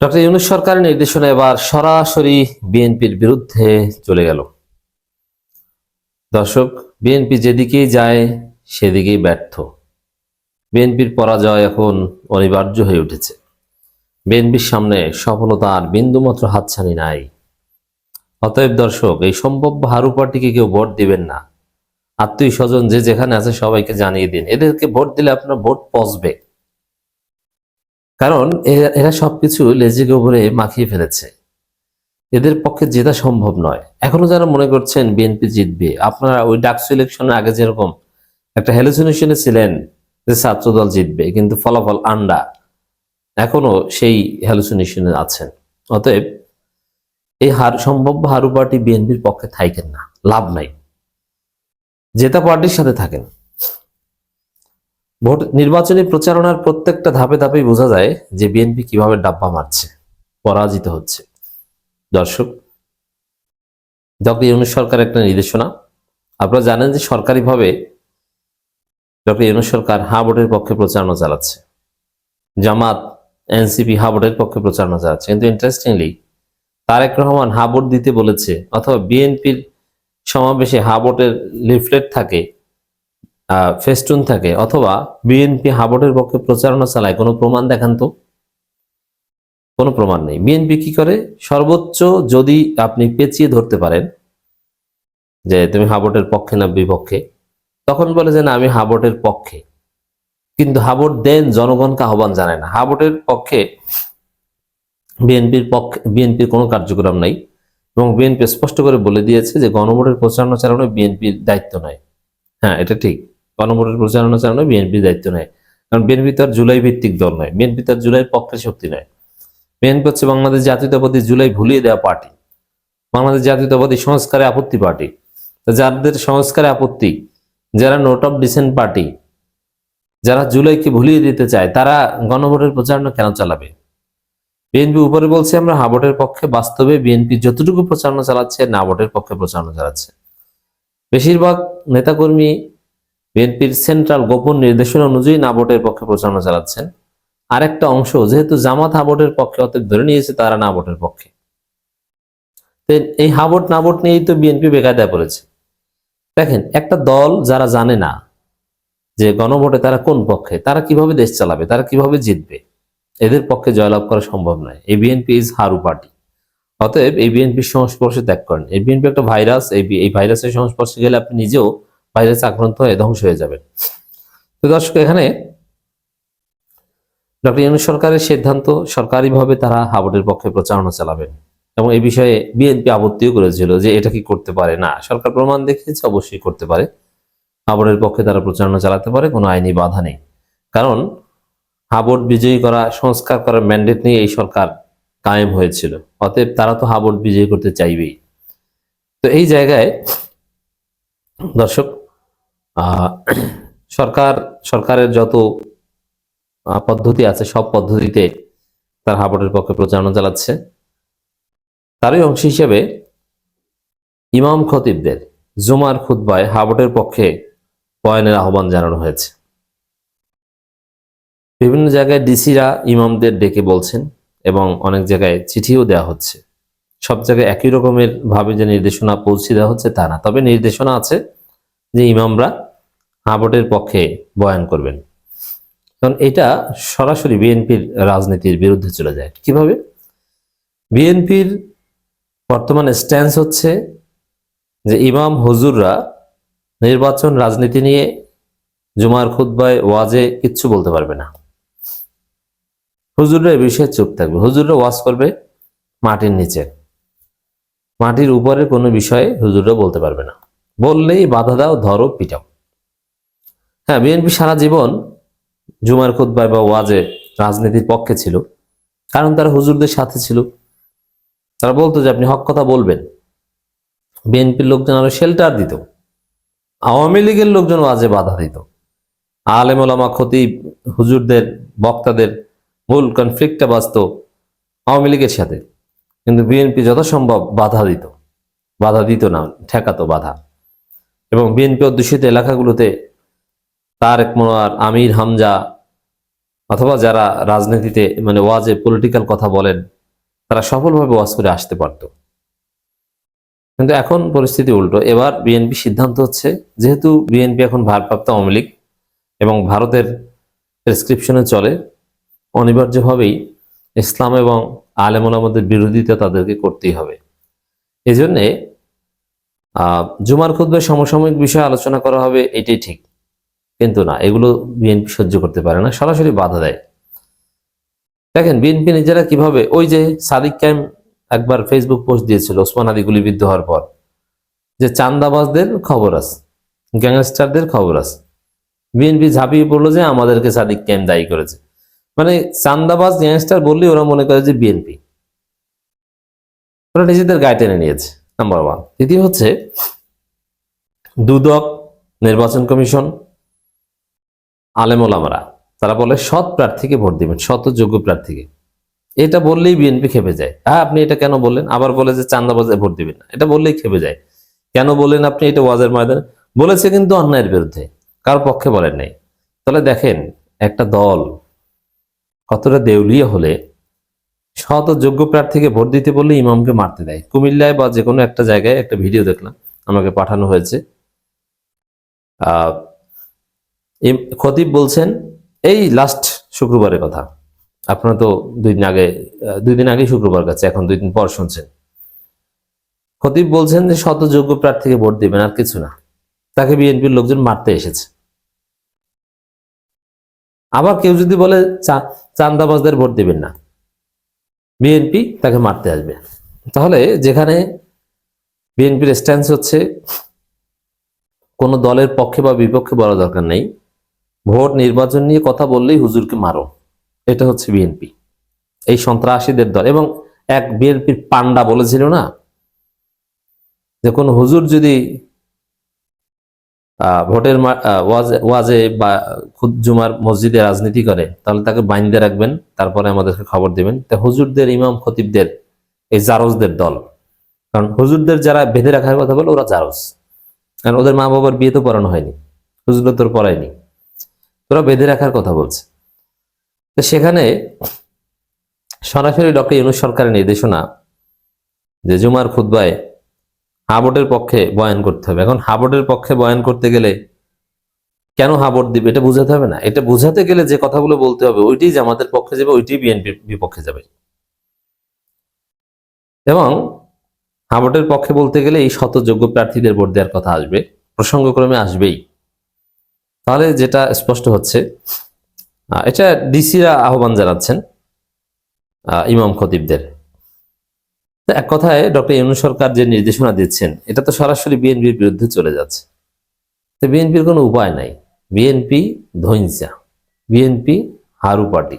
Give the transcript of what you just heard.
Doctor Yunus সরকারের নির্দেশনা এবার সরাসরি বিএনপির বিরুদ্ধে চলে গেল। দর্শক, বিএনপি যেদিকেই যায়, সেদিকেই ব্যর্থ। বিএনপির পরাজয় এখন অনিবার্য হয়ে উঠেছে। বিএনপির সামনে সফলতার বিন্দুমাত্র হাতছানি নাই। অতএব দর্শক, এই সম্ভাব্য হারু পার্টিকে কেউ ভোট দিবেন না। আত্মীয় স্বজন যে যেখানে আছে সবাইকে জানিয়ে দিন। এদেরকে ভোট দিলে আপনার ভোট পচবে। কারণ এরা সবকিছু লেজে গোবরে মাখিয়ে ফেলেছে। এদের পক্ষে জেতা সম্ভব নয়। এখনও যারা মনে করছেন বিএনপি জিতবে, আপনারা ওই ডাকসু ইলেকশনের আগে যেরকম একটা হ্যালুসিনেশনে ছিলেন যে ছাত্রদল জিতবে, কিন্তু ফলাফল আন্ডা এখনও সেই হ্যালুসিনেশনে আছেন। অতএব এই হার, সম্ভাব্য হারু পার্টি বিএনপির পক্ষে থাকেন না, লাভ নাই। জেতা পার্টির সাথে থাকেন। ভোট নির্বাচনী প্রচারণার প্রত্যেকটা ধাপে ধাপেই বোঝা যায় যে বিএনপি কীভাবে ডাব্বা মারছে, পরাজিত হচ্ছে। দর্শক, ডক্টর ইউনুস সরকার একটা নির্দেশনা। আপনারা জানেন যে সরকারিভাবে ডক্টর ইউনুস সরকার হা ভোটের পক্ষে প্রচারণা চালাচ্ছে। জামাত, এনসিপি হা ভোটের পক্ষে প্রচারণা চালাচ্ছে। কিন্তু ইন্টারেস্টিংলি তারেক রহমান হা ভোট দিতে বলেছে, অথবা বিএনপির সমাবেশে হা ভোটের লিফলেট থাকে ফেস্টুন থাকে। অথবা বিএনপি হাবটের পক্ষে প্রচারণা চালায়, কোনো প্রমাণ দেখান তো? কোনো প্রমাণ নেই। বিএনপি কি করে? সর্বোচ্চ যদি আপনি পেঁচিয়ে ধরতে পারেন, যে তুমি হাবটের পক্ষে না বিপক্ষে, তখন বলে যে, না, আমি হাবটের পক্ষে। কিন্তু হাবট দেন, জনগণকে আহ্বান জানায় না। হাবটের পক্ষে বিএনপির পক্ষে বিএনপির কোনো কার্যক্রম নাই এবং বিএনপি স্পষ্ট করে বলে দিয়েছে যে, গণভোটের প্রচারণা চালানো বিএনপির দায়িত্ব নয় হ্যাঁ এটা ঠিক। গণভোটের প্রচারণা চালানো বিএনপির দায়িত্ব নেয়। কারণ বিএনপি তার জুলাই ভিত্তিক দল নয়, বিএনপি তার জুলাইয়ের পক্ষে শক্তি নয়। বিএনপি হচ্ছে বাংলাদেশ জাতীয়তাবাদী জুলাই ভুলিয়ে দেওয়া পার্টি। বাংলাদেশ জাতীয়তাবাদী সংস্কারে আপত্তি পার্টি। যাদের সংস্কারে আপত্তি, যারা নোট অফ ডিসেন্ট পার্টি, যারা জুলাইকে ভুলিয়ে দিতে চায়, তারা গণভোটের প্রচারণা কেন চালাবে? বিএনপি উপরে বলছে, আমরা হাবটের পক্ষে বাস্তবে বিএনপি যতটুকু প্রচারণা চালাচ্ছে, না ভোটের পক্ষে প্রচারণা চালাচ্ছে। বেশিরভাগ নেতাকর্মী বিএনপির সেন্ট্রাল গোপন নির্দেশনা অনুযায়ী না ভোটের পক্ষে প্রচারণা চালাচ্ছেন। আরেকটা অংশ, যেহেতু জামাত হাবটের পক্ষে অতএব ধরে নিয়েছে, তারা না ভোটের পক্ষে এই হাবট না ভোট নিয়েই তো বিএনপি বেকায়দায় পড়েছে। দেখেন, একটা দল যারা জানে না যে গণভোটে তারা কোন পক্ষে, তারা কীভাবে দেশ চালাবে, তারা কীভাবে জিতবে, এদের পক্ষে জয়লাভ করা সম্ভব নয়। এই বিএনপি ইজ হারু পার্টি। অতএব এই বিএনপির সংস্পর্শে ত্যাগ করেন। এই বিএনপি একটা ভাইরাস এই ভাইরাসের সংস্পর্শে গেলে আপনি নিজেও ভাইরাসে আক্রান্ত হয়ে ধ্বংস হয়ে যাবেন তো দর্শক, এখানে ডক্টর ইউনুস সরকারের সিদ্ধান্ত, সরকারিভাবে তারা হাবটের পক্ষে প্রচারণা চালাবেন এবং এই বিষয়ে বিএনপি আপত্তিও করেছিল যে এটা কি করতে পারে না। সরকার প্রমাণ দেখিয়েছে, অবশ্যই করতে পারে। হাবটের পক্ষে তারা প্রচারণা চালাতে পারে, কোনো আইনি বাধা নেই। কারণ হাবট বিজয়ী করা, সংস্কার করার ম্যান্ডেট নিয়ে এই সরকার কায়েম হয়েছিল। অতএব তারা তো হাবট বিজয়ী করতে চাইবেই। তো এই জায়গায় দর্শক সরকার, সরকারের যত পদ্ধতি আছে, সব পদ্ধতিতে তার হাবটের পক্ষে প্রচারণা চালাচ্ছে। তারই অংশ হিসেবে ইমাম খতিবদের জুমার খুতবায় হাবটের পক্ষে বয়ানের আহ্বান জানানো হয়েছে। বিভিন্ন জায়গায় ডিসিরা ইমামদের ডেকে বলছেন এবং অনেক জায়গায় চিঠিও দেওয়া হচ্ছে। সব জায়গায় একই রকমের ভাবে যে নির্দেশনা পৌঁছে দেওয়া হচ্ছে তা না, তবে নির্দেশনা আছে যে ইমামরা হাবটের পক্ষে বয়ান করবেন। কারণ এটা সরাসরি বিএনপির রাজনীতির বিরুদ্ধে চলে যায়। কীভাবে? বিএনপির বর্তমানে স্ট্যান্স হচ্ছে যে ইমাম হুজুররা নির্বাচন রাজনীতি নিয়ে জুমার খুদ্বায় ওয়াজে কিচ্ছু বলতে পারবে না। হুজুররা এ বিষয়ে চুপ থাকবে। হুজুররা ওয়াজ করবে মাটির নিচে। মাটির উপরে কোনো বিষয়ে হুজুররা বলতে পারবে না। বললেই বাধা দাও, ধরো, পিটাও। হ্যাঁ বিএনপি সারা জীবন জুমার খুদ্বায় বা ওয়াজে রাজনীতির পক্ষে ছিল। কারণ তারা হুজুরদের সাথে ছিল। তারা বলতো যে আপনি হক কথা বলবেন। বিএনপির লোকজন আরও শেল্টার দিত। আওয়ামী লীগের লোকজন ওয়াজে বাধা দিত। আলেম ওলামা, খতিব, হুজুরদের, বক্তাদের মূল কনফ্লিক্টটা বাঁচত আওয়ামী লীগের সাথে। কিন্তু বিএনপি যথাসম্ভব বাধা দিত। বাধা দিত না, ঠেকাতো বাধা। এবং বিএনপি অধ্যুষিত এলাকাগুলোতে তারেক মনোয়ার আমির হামজা অথবা যারা রাজনীতিতে মানে ওয়াজে পলিটিক্যাল কথা বলেন তারা সফলভাবে ওয়াজ করে আসতে পারত। কিন্তু এখন পরিস্থিতি উল্টো। এবার বিএনপি সিদ্ধান্ত হচ্ছে যেহেতু বিএনপি এখন ভারপ্রাপ্ত আওয়ামী লীগ এবং ভারতের প্রেসক্রিপশনে চলে অনিবার্যভাবেই ইসলাম এবং আলেমুলামদের বিরোধিতা তাদেরকে করতেই হবে। এই জন্যে আহ, জুমার খুদ্ায় সমসাময়িক বিষয়ে আলোচনা করা হবে এটাই ঠিক। কিন্তু না, এগুলো বিএনপি সহ্য করতে পারে না, সরাসরি বাধা দেয়। দেখেন বিএনপি নিজেরা কীভাবে, ওই যে সাদিক ক্যাম্প একবার ফেসবুক পোস্ট দিয়েছিল, ওসমান আলী গুলিবিদ্ধ হওয়ার পর, যে চান্দাবাজদের খবর আছে, গ্যাংস্টারদের খবর আছে। বিএনপি ঝাঁপিয়ে পড়ল যে আমাদেরকে সাদিক ক্যাম্প দায়ী করেছে। মানে চান্দাবাজ, গ্যাংস্টার বললেই ওরা মনে করে যে বিএনপি ওরা নিজেদের গায়ে টেনে নিয়েছে নাম্বার ওয়ান দ্বিতীয় হচ্ছে, দুদক নির্বাচন কমিশন আলেমোলামারা, তারা বলে সৎ প্রার্থীকে ভোট দিবেন শত যোগ্য প্রার্থীকে। এটা বললেই বিএনপি খেপে যায়। হ্যাঁ আপনি এটা কেন বললেন? আবার বলে যে চান্দাবাজে ভোট দিবেন না। এটা বললেই খেপে যায়। কেন বললেন আপনি এটা ওয়াজের ময়দানে? বলেছে কিন্তু অন্যায়ের বিরুদ্ধে। কার পক্ষে বলেন নাই। তাহলে দেখেন, একটা দল কতটা দেউলিয়া হলে শত যোগ্য প্রার্থীকে ভোট দিতে বললে ইমামকে মারতে দেয়। কুমিল্লায় বা যে কোনো একটা জায়গায় একটা ভিডিও দেখলাম, আমাকে পাঠানো হয়েছে। আহ খতিব বলছেন, এই লাস্ট শুক্রবারের কথা। আপনারা তো দুই দিন আগে দুই দিন আগে শুক্রবার কাছে, এখন দুই দিন পর শুনছেন। খতিব বলছেন যে শত যোগ্য প্রার্থীকে ভোট দিবেন আর কিছু না। তাকে বিএনপির লোকজন মারতে এসেছে। আবার কেউ যদি বলে চান্দাবাজদের ভোট দিবেন না। বিএনপি তাকে মারতে আসবে। তাহলে যেখানে বিএনপির স্ট্যান্স হচ্ছে, কোনো দলের পক্ষে বা বিপক্ষে বলা দরকার নেই। ভোট নির্বাচন নিয়ে কথা বললেই হুজুরকে মারো। এটা হচ্ছে বিএনপি। এই সন্ত্রাসীদের দল। এবং এক বিএনপির পান্ডা বলেছিল না, যে কোন হুজুর যদি ভোটের ওয়াজে- বা খুদ জুমার মসজিদে রাজনীতি করে, তাহলে তাকে বাইন্দে রাখবেন, তারপরে আমাদেরকে খবর দিবেন। তা হুজুরদের ইমাম খতিবদের, এই জারজদের দল। কারণ হুজুরদের যারা বেঁধে রাখার কথা বলে, ওরা জারজ। কারণ ওদের মা বাবার বিয়ে তো পড়ানো হয়নি হুজুররা তোর পড়ায়নি। ওরা বেঁধে রাখার কথা বলছে। তো সেখানে সরাসরি ডক্টর ইউনুস সরকারের নির্দেশনা যে জুমার খুদ্বায় হাবোর্ডের পক্ষে বয়ান করতে হবে। এখন হাবোর্ডের পক্ষে বয়ান করতে গেলে কেন হাবোর্ড দিবে, এটা বুঝাতে হবে না। এটা বুঝাতে গেলে যে কথাগুলো বলতে হবে, ওইটাই জামাতের পক্ষে যাবে, ওইটাই বিএনপির বিপক্ষে যাবে। এবং হাবোর্ডের পক্ষে বলতে গেলে এই শত যোগ্য প্রার্থীদের ভোট দেওয়ার কথা আসবে, প্রসঙ্গক্রমে আসবেই। তাহলে যেটা স্পষ্ট হচ্ছে এটা ডিসিরা আহ্বান জানাচ্ছেন ইমাম খতিবদের। এক কথায় ডক্টর ইউনু সরকার যে নির্দেশনা দিচ্ছেন, এটা তো সরাসরি বিএনপির বিরুদ্ধে চলে যাচ্ছে। তো বিএনপির কোনো উপায় নাই। বিএনপি ধৈনসা বিএনপি হারু পার্টি